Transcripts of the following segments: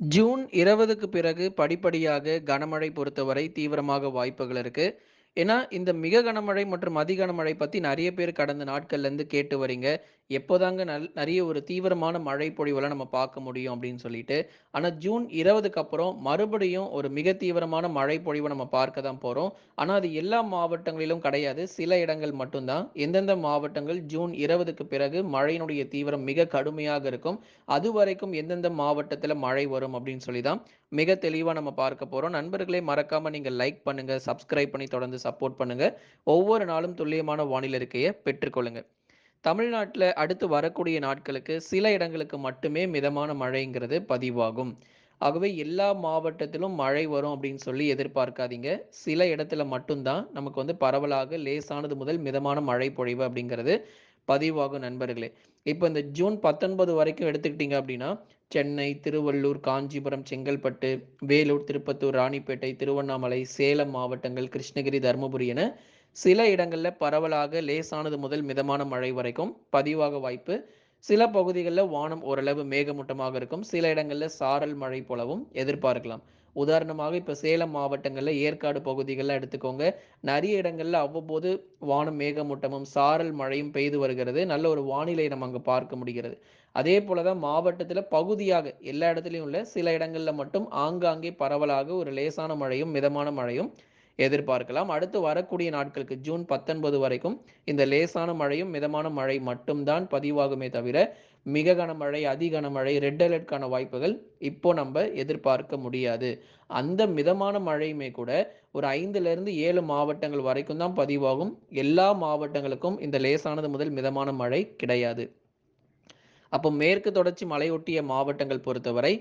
June 20க்கு பிறகு படிப்படியாக கனமழை பொறுத்தவரை தீவிரமாக வாய்ப்புகள் இருக்கு. ஏன்னா, இந்த மிக கனமழை மற்றும் அதி கனமழை பத்தி நிறைய பேர் கடந்த நாட்கள்லேருந்து கேட்டு வரீங்க. எப்போதாங்க நல் நிறைய ஒரு தீவிரமான மழை பொழிவெல்லாம் நம்ம பார்க்க முடியும் அப்படின்னு சொல்லிட்டு. ஆனால் ஜூன் 20க்கு அப்புறம் மறுபடியும் ஒரு மிக தீவிரமான மழை பொழிவை நம்ம பார்க்க தான் போகிறோம் ஆனால் அது எல்லா மாவட்டங்களிலும் கிடையாது. சில இடங்கள் மட்டும்தான் எந்தெந்த மாவட்டங்கள் ஜூன் 20க்கு பிறகு மழையினுடைய தீவிரம் மிக கடுமையாக இருக்கும். அது வரைக்கும் எந்தெந்த மாவட்டத்தில் மழை வரும் அப்படின்னு சொல்லி தான் மிக தெளிவாக நம்ம பார்க்க போகிறோம் நண்பர்களே மறக்காமல் நீங்கள் லைக் பண்ணுங்கள் சப்ஸ்கிரைப் பண்ணி தொடர்ந்து சப்போர்ட் பண்ணுங்கள் ஒவ்வொரு நாளும் துல்லியமான வானிலை இருக்கையை பெற்றுக்கொள்ளுங்கள் தமிழ்நாட்டில் அடுத்து வரக்கூடிய நாட்களுக்கு சில இடங்களுக்கு மட்டுமே மிதமான மழைங்கிறது பதிவாகும். ஆகவே எல்லா மாவட்டத்திலும் மழை வரும் அப்படின்னு சொல்லி எதிர்பார்க்காதீங்க. சில இடத்துல மட்டும்தான் நமக்கு வந்து பரவலாக லேசானது முதல் மிதமான மழை பொழிவு அப்படிங்கிறது பதிவாகும் நண்பர்களே. இப்போ இந்த ஜூன் 19 வரைக்கும் எடுத்துக்கிட்டீங்க அப்படின்னா, சென்னை, திருவள்ளூர், காஞ்சிபுரம், செங்கல்பட்டு, வேலூர், திருப்பத்தூர், ராணிப்பேட்டை, திருவண்ணாமலை, சேலம் மாவட்டங்கள், கிருஷ்ணகிரி, தருமபுரி என சில இடங்களில் பரவலாக லேசானது முதல் மிதமான மழை வரைக்கும் பதிவாக வாய்ப்பு. சில பகுதிகளில் வானம் ஓரளவு மேகமூட்டமாக இருக்கும். சில இடங்களில் சாரல் மழை போலவும் எதிர்பார்க்கலாம். உதாரணமாக இப்போ சேலம் மாவட்டங்களில் ஏற்காடு பகுதிகளில் எடுத்துக்கோங்க. நிறைய இடங்களில் அவ்வப்போது வானம் மேகமூட்டமும், சாரல் மழையும் பெய்து வருகிறது. நல்ல ஒரு வானிலை நம்ம அங்கே பார்க்க முடிகிறது. அதே போல தான் மாவட்டத்தில் பகுதியாக எல்லா இடத்துலையும் உள்ள சில இடங்களில் மட்டும் ஆங்காங்கே பரவலாக ஒரு லேசான மழையும், மிதமான மழையும் எதிர்பார்க்கலாம். அடுத்து வரக்கூடிய நாட்களுக்கு ஜூன் 19 வரைக்கும் இந்த லேசான மழையும், மிதமான மழை மட்டும்தான் பதிவாகுமே தவிர, மிக கனமழை, அதி கனமழை, ரெட் அலர்ட்கான வாய்ப்புகள் இப்போ நம்ம எதிர்பார்க்க முடியாது. அந்த மிதமான மழையுமே கூட ஒரு 5லிருந்து 7 மாவட்டங்கள் வரைக்கும் தான் பதிவாகும். எல்லா மாவட்டங்களுக்கும் இந்த லேசானது முதல் மிதமான மழை கிடையாது. அப்போ மேற்கு தொடர்ச்சி மலையொட்டிய மாவட்டங்கள் பொறுத்தவரை,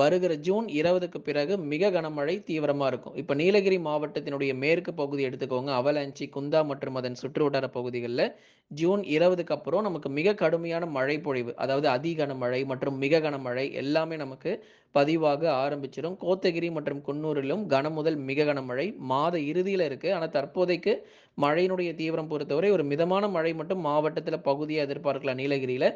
வருகிற ஜூன் 20க்கு பிறகு மிக கனமழை தீவிரமாக இருக்கும். இப்போ நீலகிரி மாவட்டத்தினுடைய மேற்கு பகுதி எடுத்துக்கோங்க. அவலாஞ்சி, குந்தா மற்றும் அதன் சுற்றுவட்டார பகுதிகளில் ஜூன் 20க்கு அப்புறம் நமக்கு மிக கடுமையான மழை பொழிவு, அதாவது அதி கனமழை மற்றும் மிக கனமழை எல்லாமே நமக்கு பதிவாக ஆரம்பிச்சிடும் கோத்தகிரி மற்றும் குன்னூரிலும் கன முதல் மிக கனமழை மாத இறுதியில் இருக்குது ஆனால் தற்போதைக்கு மழையினுடைய தீவிரம் பொறுத்தவரை ஒரு மிதமான மழை மட்டும் மாவட்டத்தில் பகுதியை எதிர்பார்க்கலாம். நீலகிரியில்.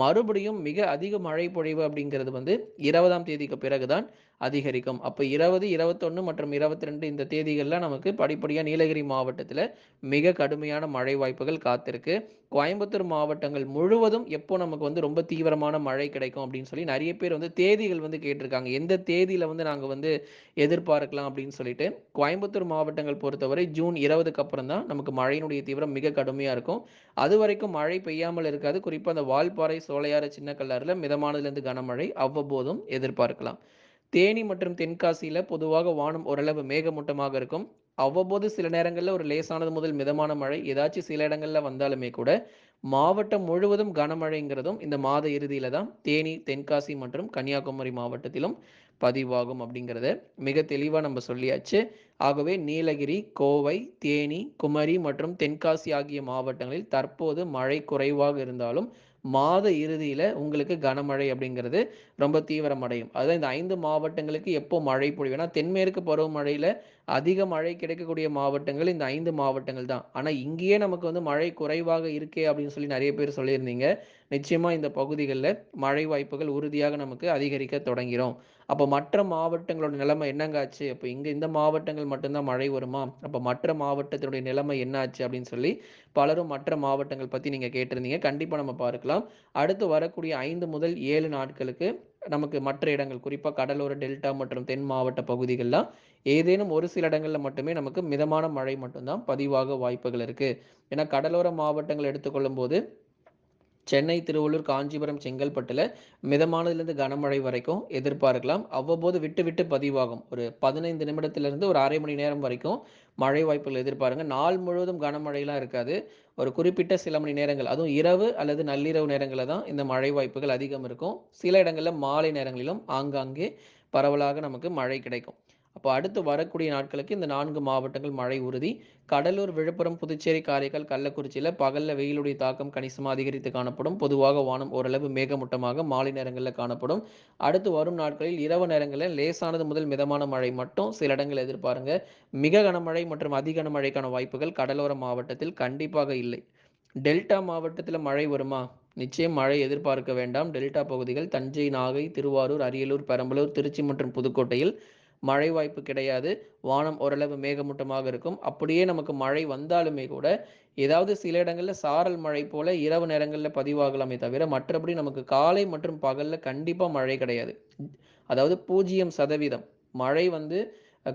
மறுபடியும் மிக அதிக மழை பொழிவு அப்படிங்கிறது வந்து 20ஆம் தேதிக்கு பிறகு தான் அதிகரிக்கும். அப்போ இருபது இருபத்தொன்று மற்றும் 22 இந்த தேதிகளில் நமக்கு படிப்படியாக நீலகிரி மாவட்டத்தில் மிக கடுமையான மழை வாய்ப்புகள் காத்திருக்கு. கோயம்புத்தூர் மாவட்டங்கள் முழுவதும் எப்போ நமக்கு வந்து ரொம்ப தீவிரமான மழை கிடைக்கும் அப்படின்னு சொல்லி நிறைய பேர் வந்து தேதிகள் வந்து கேட்டிருக்காங்க. எந்த தேதியில் வந்து நாங்கள் வந்து எதிர்பார்க்கலாம் அப்படின்னு சொல்லிட்டு. கோயம்புத்தூர் மாவட்டங்கள் பொறுத்தவரை ஜூன் 20க்கு அப்புறம் தான் நமக்கு மழையினுடைய தீவிரம் மிக கடுமையாக இருக்கும். அது வரைக்கும் மழை பெய்யாமல் இருக்காது. குறிப்பாக அந்த வால்பாறை, சோலையாறு, சின்ன கல்லாறுல மிதமானதுலேருந்து கனமழை அவ்வப்போதும் எதிர்பார்க்கலாம். தேனி மற்றும் தென்காசியில் பொதுவாக வானம் ஓரளவு மேகமூட்டமாக இருக்கும். அவ்வப்போது சில நேரங்களில் ஒரு லேசானது முதல் மிதமான மழை ஏதாச்சும் சில இடங்களில் வந்தாலுமே கூட, மாவட்டம் முழுவதும் கனமழைங்கிறதும் இந்த மாத இறுதியில் தான் தேனி, தென்காசி மற்றும் கன்னியாகுமரி மாவட்டத்திலும் பதிவாகும் அப்படிங்கிறத மிக தெளிவாக நம்ம சொல்லியாச்சு. ஆகவே நீலகிரி, கோவை, தேனி, குமரி மற்றும் தென்காசி ஆகிய மாவட்டங்களில் தற்போது மழை குறைவாக இருந்தாலும், மாத இறுதியில் உங்களுக்கு கனமழை அப்படிங்கிறது ரொம்ப தீவிரமடையும். அதான் இந்த ஐந்து மாவட்டங்களுக்கு எப்போ மழை பொழிவு ஏன்னா தென்மேற்கு பருவமழையில் அதிக மழை கிடைக்கக்கூடிய மாவட்டங்கள் இந்த ஐந்து மாவட்டங்கள் தான். ஆனால் இங்கேயே நமக்கு வந்து மழை குறைவாக இருக்கே அப்படின்னு சொல்லி நிறைய பேர் சொல்லியிருந்தீங்க. நிச்சயமாக இந்த பகுதிகளில் மழை வாய்ப்புகள் உறுதியாக நமக்கு அதிகரிக்க தொடங்கிறோம் அப்போ மற்ற மாவட்டங்களோட நிலைமை என்னங்க ஆச்சு? இங்கே இந்த மாவட்டங்கள் மட்டும்தான் மழை வருமா? அப்போ மற்ற மாவட்டத்தினுடைய நிலைமை என்ன ஆச்சு? அப்படின்னு சொல்லி பலரும் மற்ற மாவட்டங்கள் பற்றி நீங்கள் கேட்டிருந்தீங்க. கண்டிப்பாக நம்ம பார்க்கலாம். அடுத்து வரக்கூடிய ஐந்து முதல் ஏழு நாட்களுக்கு நமக்கு மற்ற இடங்கள் குறிப்பாக கடலோர டெல்டா மற்றும் தென் மாவட்ட பகுதிகளெலாம் ஏதேனும் ஒரு சில இடங்களில் மட்டுமே நமக்கு மிதமான மழை மட்டும்தான் பதிவாக வாய்ப்புகள் இருக்குது ஏன்னா கடலோர மாவட்டங்கள் எடுத்துக்கொள்ளும்போது சென்னை, திருவள்ளூர், காஞ்சிபுரம், செங்கல்பட்டில் மிதமானதுலேருந்து கனமழை வரைக்கும் எதிர்பார்க்கலாம். அவ்வப்போது விட்டு விட்டு பதிவாகும். ஒரு 15 நிமிடத்திலிருந்து ஒரு அரை மணி நேரம் வரைக்கும் மழை வாய்ப்புகள் எதிர்பாருங்க. நாள் முழுவதும் கனமழையெல்லாம் இருக்காது. ஒரு குறிப்பிட்ட சில மணி நேரங்கள் அதுவும் இரவு அல்லது நள்ளிரவு நேரங்களில் தான் இந்த மழை வாய்ப்புகள் அதிகம் இருக்கும். சில இடங்களில் மாலை நேரங்களிலும் ஆங்காங்கே பரவலாக நமக்கு மழை கிடைக்கும். அப்போ அடுத்து வரக்கூடிய நாட்களுக்கு இந்த நான்கு மாவட்டங்கள் மழை உறுதி. கடலூர், விழுப்புரம், புதுச்சேரி, காரைக்கால், கள்ளக்குறிச்சியில் பகலில் வெயிலுடைய தாக்கம் கணிசமாக அதிகரித்து காணப்படும். பொதுவாக வானம் ஓரளவு மேகமூட்டமாக மாலை நேரங்களில் காணப்படும். அடுத்து வரும் நாட்களில் இரவு நேரங்களில் லேசானது முதல் மிதமான மழை மட்டும் சில இடங்களில் எதிர்பாருங்க. மிக கனமழை மற்றும் அதி கனமழைக்கான வாய்ப்புகள் கடலோர மாவட்டத்தில் கண்டிப்பாக இல்லை. டெல்டா மாவட்டத்தில் மழை வருமா? நிச்சயம் மழை எதிர்பார்க்க வேண்டாம். டெல்டா பகுதிகள் தஞ்சை, நாகை, திருவாரூர், அரியலூர், பெரம்பலூர், திருச்சி மற்றும் புதுக்கோட்டையில் மழை வாய்ப்பு கிடையாது. வானம் ஓரளவு மேகமூட்டமாக இருக்கும். அப்படியே நமக்கு மழை வந்தாலுமே கூட, ஏதாவது சில இடங்களில் சாரல் மழை போல இரவு நேரங்களில் பதிவாகலாமே தவிர, மற்றபடி நமக்கு காலை மற்றும் பகலில் கண்டிப்பாக மழை கிடையாது. அதாவது பூஜ்ஜியம் சதவீதம் மழை வந்து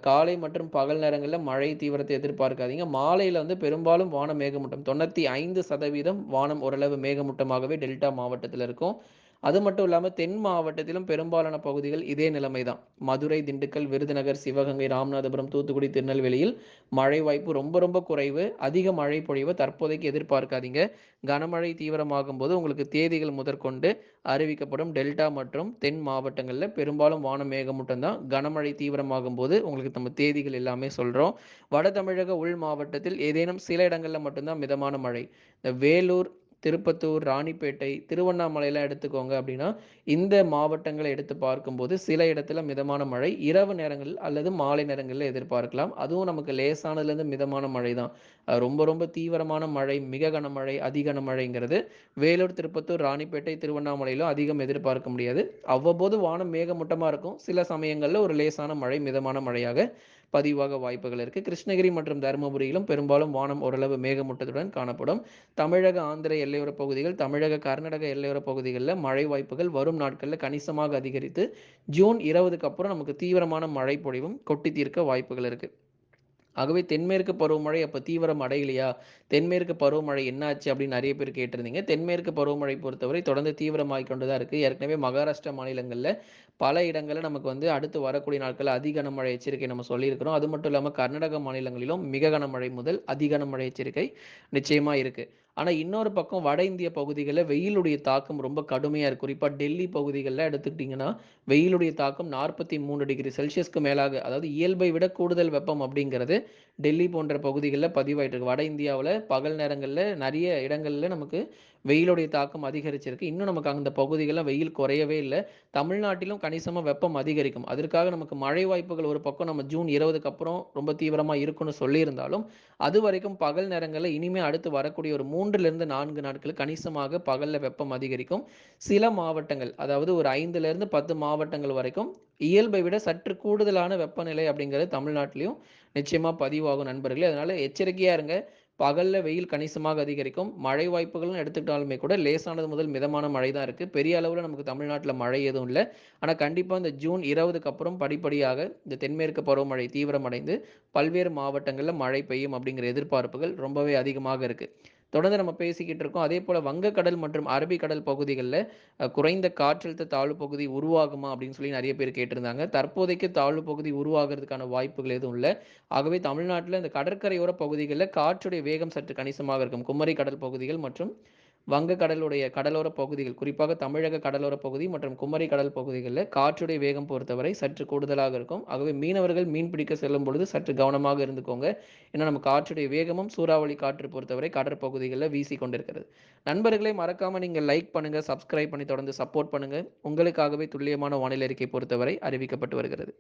காலை மற்றும் பகல் நேரங்களில் மழை தீவிரத்தை எதிர்பார்க்காதீங்க. மாலையில் வந்து பெரும்பாலும் வானம் மேகமூட்டம் 95% வானம் ஓரளவு மேகமூட்டமாகவே டெல்டா மாவட்டத்தில் இருக்கும். அது மட்டும் இல்லாமல் தென் மாவட்டத்திலும் பெரும்பாலான பகுதிகள் இதே நிலைமை தான். மதுரை, திண்டுக்கல், விருதுநகர், சிவகங்கை, ராமநாதபுரம், தூத்துக்குடி, திருநெல்வேலியில் மழை வாய்ப்பு ரொம்ப ரொம்ப குறைவு. அதிக மழை பொழிவு தற்போதைக்கு எதிர்பார்க்காதீங்க. கனமழை தீவிரமாகும்போது உங்களுக்கு தேதிகள் முதற்கொண்டு அறிவிக்கப்படும். டெல்டா மற்றும் தென் மாவட்டங்களில் பெரும்பாலும் வான மேகமூட்டம் தான். கனமழை தீவிரமாகும்போது உங்களுக்கு நம்ம தேதிகள் எல்லாமே சொல்கிறோம் வட தமிழக உள் மாவட்டத்தில் ஏதேனும் சில இடங்களில் மட்டும்தான் மிதமான மழை. இந்த வேலூர், திருப்பத்தூர், ராணிப்பேட்டை, திருவண்ணாமலையெல்லாம் எடுத்துக்கோங்க அப்படின்னா, இந்த மாவட்டங்களை எடுத்து பார்க்கும்போது சில இடத்துல மிதமான மழை இரவு நேரங்கள் அல்லது மாலை நேரங்களில் எதிர்பார்க்கலாம். அதுவும் நமக்கு லேசானதுலேருந்து மிதமான மழை தான். ரொம்ப ரொம்ப தீவிரமான மழை, மிக கனமழை, அதிக கனமழைங்கிறது வேலூர், திருப்பத்தூர், ராணிப்பேட்டை, திருவண்ணாமலையிலும் அதிகம் எதிர்பார்க்க முடியாது. அவ்வப்போது வானம் மேகமூட்டமாக இருக்கும். சில சமயங்களில் ஒரு லேசான மழை, மிதமான மழையாக பதிவாக வாய்ப்புகள் இருக்கு. கிருஷ்ணகிரி மற்றும் தருமபுரியிலும் பெரும்பாலும் வானம் ஓரளவு மேகமூட்டத்துடன் காணப்படும். தமிழக, ஆந்திர எல்லையோர பகுதிகள், தமிழக, கர்நாடக எல்லையோர பகுதிகளில் மழை வாய்ப்புகள் வரும் நாட்களில் கணிசமாக அதிகரித்து, ஜூன் 20க்கு அப்புறம் நமக்கு தீவிரமான மழை பொழிவும் கொட்டி தீர்க்க வாய்ப்புகள் இருக்கு. ஆகவே தென்மேற்கு பருவமழை அப்போ தீவிரம் அடையலையா? தென்மேற்கு பருவமழை என்னாச்சு அப்படின்னு நிறைய பேர் கேட்டிருந்தீங்க. தென்மேற்கு பருவமழை பொறுத்தவரை தொடர்ந்து தீவிரமாகிக் கொண்டு தான் இருக்குது ஏற்கனவே மகாராஷ்டிரா மாநிலங்களில் பல இடங்களில் நமக்கு வந்து அடுத்து வரக்கூடிய நாட்களில் அதி கனமழை எச்சரிக்கை நம்ம சொல்லியிருக்கிறோம். அது மட்டும் இல்லாமல் கர்நாடக மாநிலங்களிலும் மிக கனமழை முதல் அதி கனமழை எச்சரிக்கை நிச்சயமாக இருக்குது ஆனால் இன்னொரு பக்கம் வட இந்திய பகுதிகளில் வெயிலுடைய தாக்கம் ரொம்ப கடுமையாக இருக்கு. குறிப்பாக டெல்லி பகுதிகளில் எடுத்துக்கிட்டிங்கன்னா வெயிலுடைய தாக்கம் 43 டிகிரி செல்சியஸ்க்கு மேலாக அதாவது இயல்பை விட கூடுதல் வெப்பம் அப்படிங்கிறது டெல்லி போன்ற பகுதிகளில் பதிவாயிட்டு இருக்கு. வட இந்தியாவில் பகல் நேரங்களில் நிறைய இடங்களில் நமக்கு வெயிலுடைய தாக்கம் அதிகரிச்சிருக்கு. இன்னும் நமக்கு அந்த பகுதிகளில் வெயில் குறையவே இல்லை தமிழ்நாட்டிலும் கணிசமாக வெப்பம் அதிகரிக்கும். அதற்காக நமக்கு மழை வாய்ப்புகள் ஒரு பக்கம் நம்ம ஜூன் 20க்கு அப்புறம் ரொம்ப தீவிரமாக இருக்கும்னு சொல்லியிருந்தாலும், அது வரைக்கும் பகல் நேரங்களில் இனிமேல் அடுத்து வரக்கூடிய ஒரு 3லிருந்து 4 நாட்கள் கணிசமாக பகலில் வெப்பம் அதிகரிக்கும். சில மாவட்டங்கள் அதாவது ஒரு 5லிருந்து 10 மாவட்டங்கள் வரைக்கும் இயல்பை விட சற்று கூடுதலான வெப்பநிலை அப்படிங்கிறது தமிழ்நாட்டிலையும் நிச்சயமாக பதிவாகும் நண்பர்களே. அதனால் எச்சரிக்கையாக இருங்க. பகலில் வெயில் கணிசமாக அதிகரிக்கும். மழை வாய்ப்புகள்னு எடுத்துக்கிட்டாலுமே கூட லேசானது முதல் மிதமான மழை தான் இருக்குது பெரிய அளவில் நமக்கு தமிழ்நாட்டில் மழை எதுவும் இல்லை. ஆனால் கண்டிப்பாக இந்த ஜூன் 20க்கு அப்புறம் படிப்படியாக இந்த தென்மேற்கு பருவமழை தீவிரமடைந்து பல்வேறு மாவட்டங்களில் மழை பெய்யும் அப்படிங்கிற எதிர்பார்ப்புகள் ரொம்பவே அதிகமாக இருக்குது தொடர்ந்து நம்ம பேசிக்கிட்டு இருக்கோம். அதே போல் வங்கக்கடல் மற்றும் அரபிக்கடல் பகுதிகளில் குறைந்த காற்றழுத்த தாழ்வு பகுதி உருவாகுமா? அப்படின்னு சொல்லி நிறைய பேர் கேட்டிருந்தாங்க. தற்போதைக்கு தாழ்வு பகுதி உருவாகிறதுக்கான வாய்ப்புகள் எதுவும் இல்லை ஆகவே தமிழ்நாட்டில் இந்த கடற்கரையோர பகுதிகளில் காற்றுடைய வேகம் சற்று கணிசமாக இருக்கும். குமரி கடல் பகுதிகள் மற்றும் வங்கக்கடலுடைய கடலோர பகுதிகள் குறிப்பாக தமிழக கடலோர பகுதி மற்றும் குமரி கடல் பகுதிகளில் காற்றுடைய வேகம் பொறுத்தவரை சற்று கூடுதலாக இருக்கும். ஆகவே மீனவர்கள் மீன் பிடிக்க செல்லும் பொழுது சற்று கவனமாக இருந்துக்கோங்க. ஏன்னா நம்ம காற்றுடைய வேகமும் சூறாவளி காற்று பொறுத்தவரை கடற்பகுதிகளில் வீசி கொண்டிருக்கிறது. நண்பர்களை மறக்காம நீங்க லைக் பண்ணுங்க, சப்ஸ்கிரைப் பண்ணி தொடர்ந்து சப்போர்ட் பண்ணுங்க. உங்களுக்காகவே துல்லியமான வானிலை அறிக்கை பொறுத்தவரை அறிவிக்கப்பட்டு வருகிறது.